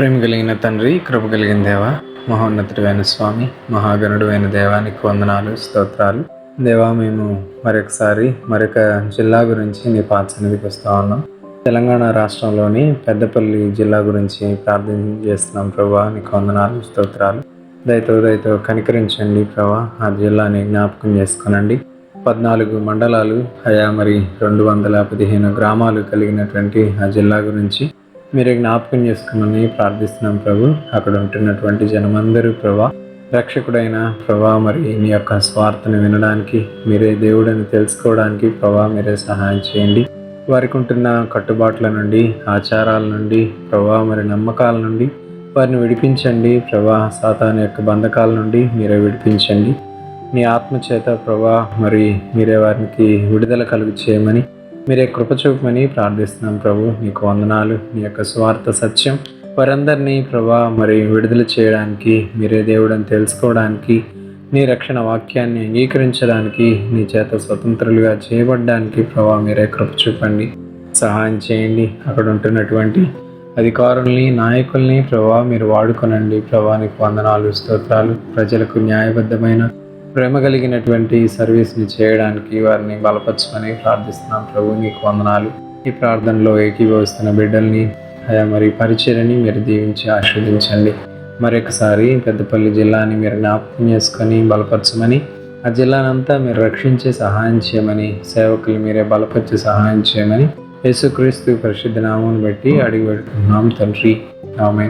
ప్రేమ కలిగిన తండ్రి కృప కలిగిన దేవ మహోన్నతుడైన స్వామి మహాగణుడు అయిన దేవానికి వందనాలు స్తోత్రాలు. దేవా మేము మరొకసారి మరొక జిల్లా గురించి మీ పాత వస్తూ ఉన్నాం. తెలంగాణ రాష్ట్రంలోని పెద్దపల్లి జిల్లా గురించి ప్రార్థన చేస్తున్నాం ప్రభా నీకు వందనాలు స్తోత్రాలు. దయతో దయతో కనికరించండి ప్రభా ఆ జిల్లాని జ్ఞాపకం చేసుకునండి. పద్నాలుగు మండలాలు అయా మరి రెండు వందల పదిహేను గ్రామాలు కలిగినటువంటి ఆ జిల్లా గురించి మీరు జ్ఞాపకం చేసుకున్నామని ప్రార్థిస్తున్నాం ప్రభు. అక్కడ ఉంటున్నటువంటి జనమందరూ ప్రభా రక్షకుడైన ప్రభా మరి మీ యొక్క స్వార్థను వినడానికి మీరే దేవుడని తెలుసుకోవడానికి ప్రభా మీరే సహాయం చేయండి. వారికి ఉంటున్న కట్టుబాట్ల నుండి ఆచారాల నుండి ప్రభా మరి నమ్మకాల నుండి వారిని విడిపించండి. ప్రభా సాతాన్ యొక్క బంధకాల నుండి మీరే విడిపించండి. మీ ఆత్మ చేత ప్రభా మరి మీరే వారికి విడుదల కలుగు చేయమని మీరే కృప చూపమని ప్రార్థిస్తున్నాం ప్రభు. నీకు వందనాలు. మీ యొక్క స్వార్థ సత్యం. వారందరినీ ప్రభా మరి విడుదల చేయడానికి మీరే దేవుడని తెలుసుకోవడానికి నీ రక్షణ వాక్యాన్ని అంగీకరించడానికి నీ చేత స్వతంత్రులుగా చేయబడడానికి ప్రభా మీరే కృప చూపండి సహాయం చేయండి. అక్కడ ఉంటున్నటువంటి అధికారుల్ని నాయకుల్ని ప్రభా మీరు వాడుకొనండి. ప్రభానికి వందనాలు స్తోత్రాలు. ప్రజలకు న్యాయబద్ధమైన ప్రేమ కలిగినటువంటి సర్వీస్ని చేయడానికి వారిని బలపరచమని ప్రార్థిస్తున్నాం ప్రభు మీకు వందనాలు. ఈ ప్రార్థనలో ఏకీభవిస్తున్న బిడ్డల్ని అయా మరి పరిచయని మీరు దీవించి ఆస్వాదించండి మరొకసారి పెద్దపల్లి జిల్లాని మీరు జ్ఞాపకం చేసుకొని బలపరచమని ఆ జిల్లానంతా మీరు రక్షించే సహాయం చేయమని సేవకులు మీరే బలపరిచి సహాయం చేయమని యేసుక్రీస్తు పరిశుద్ధ నామం బట్టి అడిగి పెడుతున్నాం తండ్రి ఆమె